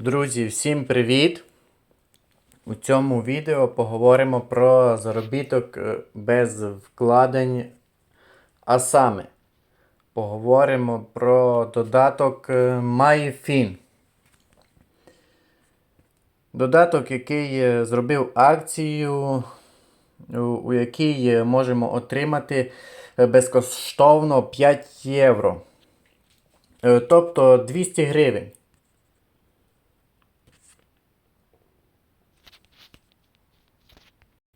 Друзі, всім привіт! У цьому відео поговоримо про заробіток е, без вкладень. А саме поговоримо про додаток е, MyFin. Додаток, який е, зробив акцію, у- якій можемо отримати безкоштовно 5 євро. Тобто 200 гривень.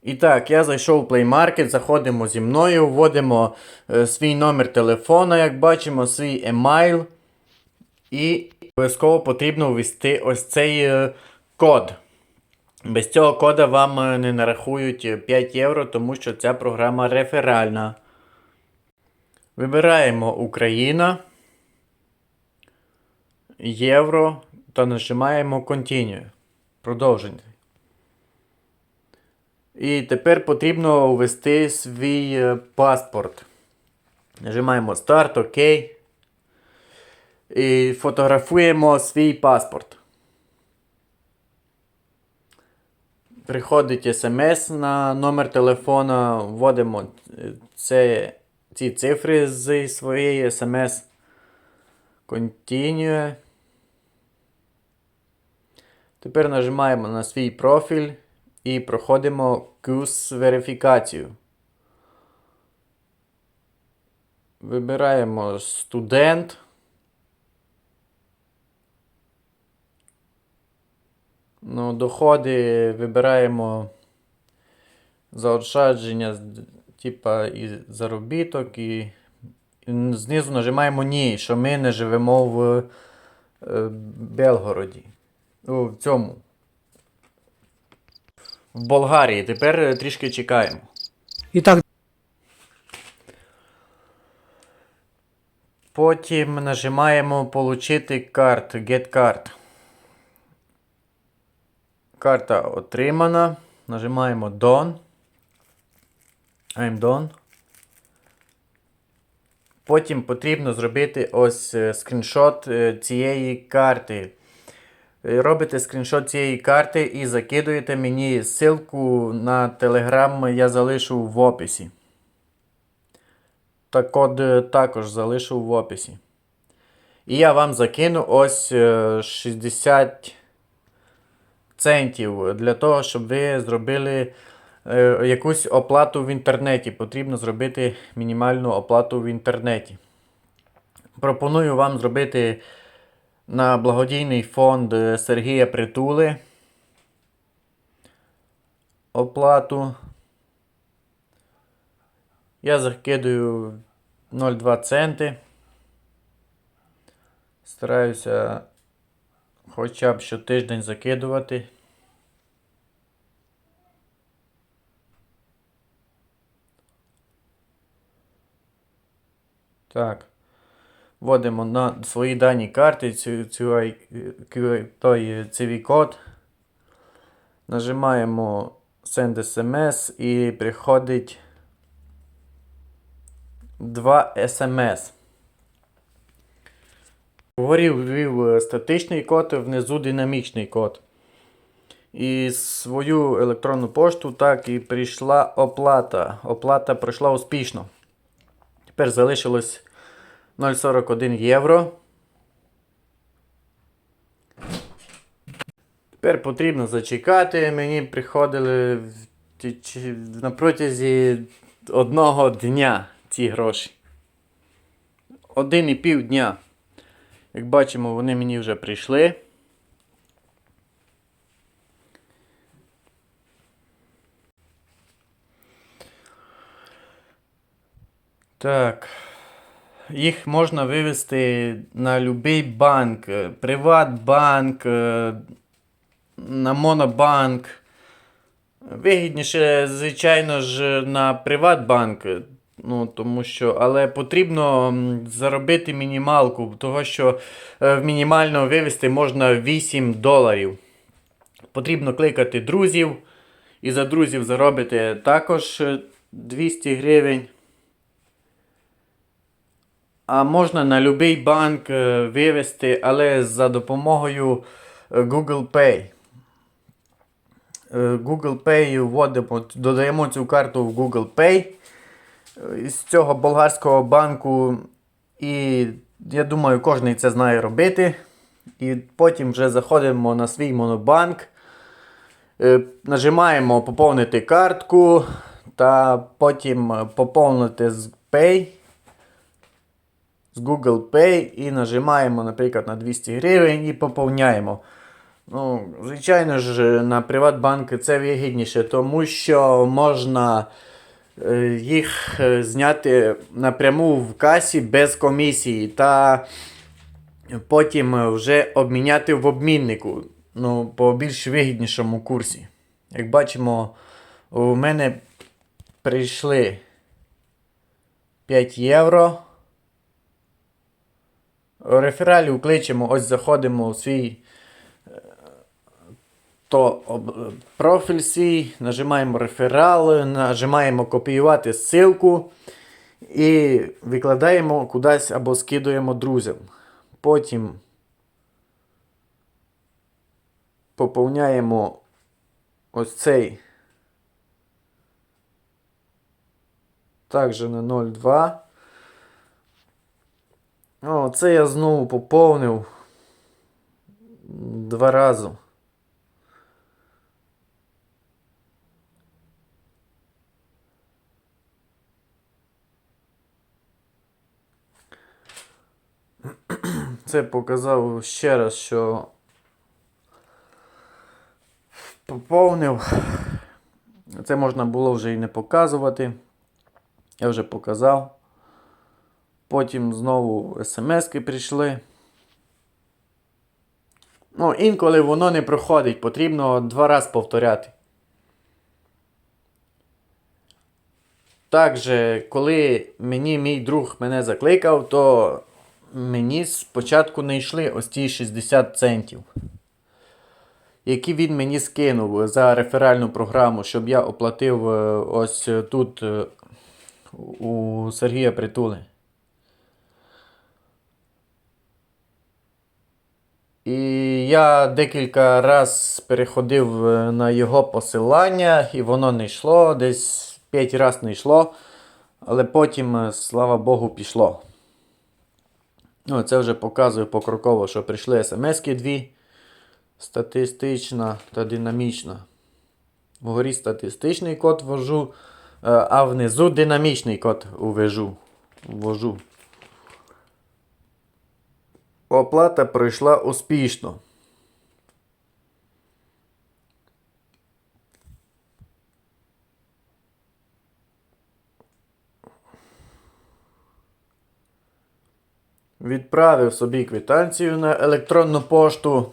І так, я зайшов у Play Market, заходимо зі мною, вводимо е, свій номер телефона, як бачимо, свій емайл. І обов'язково потрібно ввести ось цей е, код. Без цього кода вам е, не нарахують е, 5 євро, тому що ця програма реферальна. Вибираємо Україна, Євро та нажимаємо Continue. Продовження. І тепер потрібно ввести свій е, паспорт. Нажимаємо Start, ОК. І фотографуємо свій паспорт. Приходить смс на номер телефона, вводимо е, це, ці цифри з своєї смс. Continue. Тепер нажимаємо на свій профіль і проходимо курс верифікацію. Вибираємо студент. Ну, доходи вибираємо заощадження, типа і заробіток, і, знизу нажимаємо ні, що ми не живемо в е, Белгороді. В цьому. В Болгарії. Тепер е, трішки чекаємо. І так, Потім нажимаємо Получити карт, Get card. Карта отримана. Нажимаємо Done. I'm done. Потім потрібно зробити ось е, скріншот е, цієї карти. Е, Робите скріншот цієї карти і закидуєте мені ссылку на Telegram я залишу в описі. Та код е, також залишу в описі. І я вам закину ось е, 60 центів для того, щоб ви зробили е, якусь оплату в інтернеті. Потрібно зробити мінімальну оплату в інтернеті. Пропоную вам зробити на благодійний фонд е, Сергія Притули оплату. Я закидую 0,2 центи. Стараюся хоча б щотиждень закидувати. Так. Вводимо на свої дані карти той е, CV-код. Нажимаємо Send SMS і приходить 2 SMS. Вгорі ввів е, статичний код, внизу динамічний код. І свою електронну пошту так і прийшла оплата. Оплата пройшла успішно. Тепер залишилось 0,41 євро. Тепер потрібно зачекати. Мені приходили на протязі одного дня ці гроші. Один і пів дня. Як бачимо, вони мені вже прийшли. Так. Їх можна вивести на будь-який банк. е, Приватбанк, е, на Монобанк. Вигідніше, звичайно ж, на Приватбанк. е, Ну, тому що, але потрібно заробити мінімалку, того що в мінімально вивести можна 8 доларів. Потрібно кликати друзів. І за друзів заробите також е, 200 гривень. А можна на будь-який банк е, вивести, але за допомогою е, Google Pay. Е, Google Pay вводимо, додаємо цю карту в Google Pay з цього болгарського банку. І я думаю, кожен це знає робити. І потім вже заходимо на свій монобанк. Нажимаємо поповнити картку та потім поповнити з Pay з Google Pay і нажимаємо, наприклад, на 200 гривень і поповняємо. Ну, звичайно ж, на Приватбанк це вигідніше, тому що можна е, їх е, зняти напряму в касі без комісії та потім вже обміняти в обміннику ну, по більш вигіднішому курсі. Як бачимо, у мене прийшли 5 євро. У рефералі вкличемо, ось заходимо у свій е, то профіль свій, нажимаємо реферал, нажимаємо копіювати ссылку і викладаємо кудись або скидуємо друзям. Потім поповняємо ось цей також на 0,2. О, це я знову поповнив два рази. Це показав ще раз, що поповнив. Це можна було вже і не показувати. Я вже показав. Потім знову смски прийшли. Ну, інколи воно не проходить, потрібно два рази повторяти. Також, коли мені мій друг мене закликав, то мені спочатку не йшли ось ті 60 центів, які він мені скинув за реферальну програму, щоб я оплатив е, ось тут е, у Сергія Притули. І я декілька раз переходив е, на його посилання, і воно не йшло, десь 5 разів не йшло, але потім, е, слава Богу, пішло. Ну, це вже показую покроково, що прийшли смс-ки дві. Статистична та динамічна. Вгорі статистичний код ввожу, е, а внизу динамічний код увежу. ввожу. Оплата пройшла успішно. Відправив собі квитанцію на електронну пошту.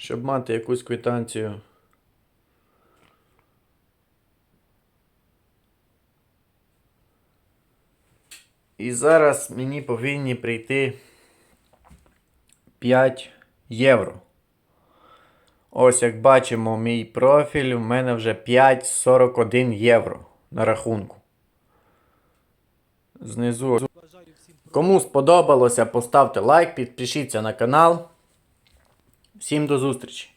Щоб мати якусь квитанцію. І зараз мені повинні прийти 5 євро. Ось як бачимо мій профіль, у мене вже 5,41 євро на рахунку. Знизу. Кому сподобалося, поставте лайк, підпишіться на канал. Всім до зустрічі!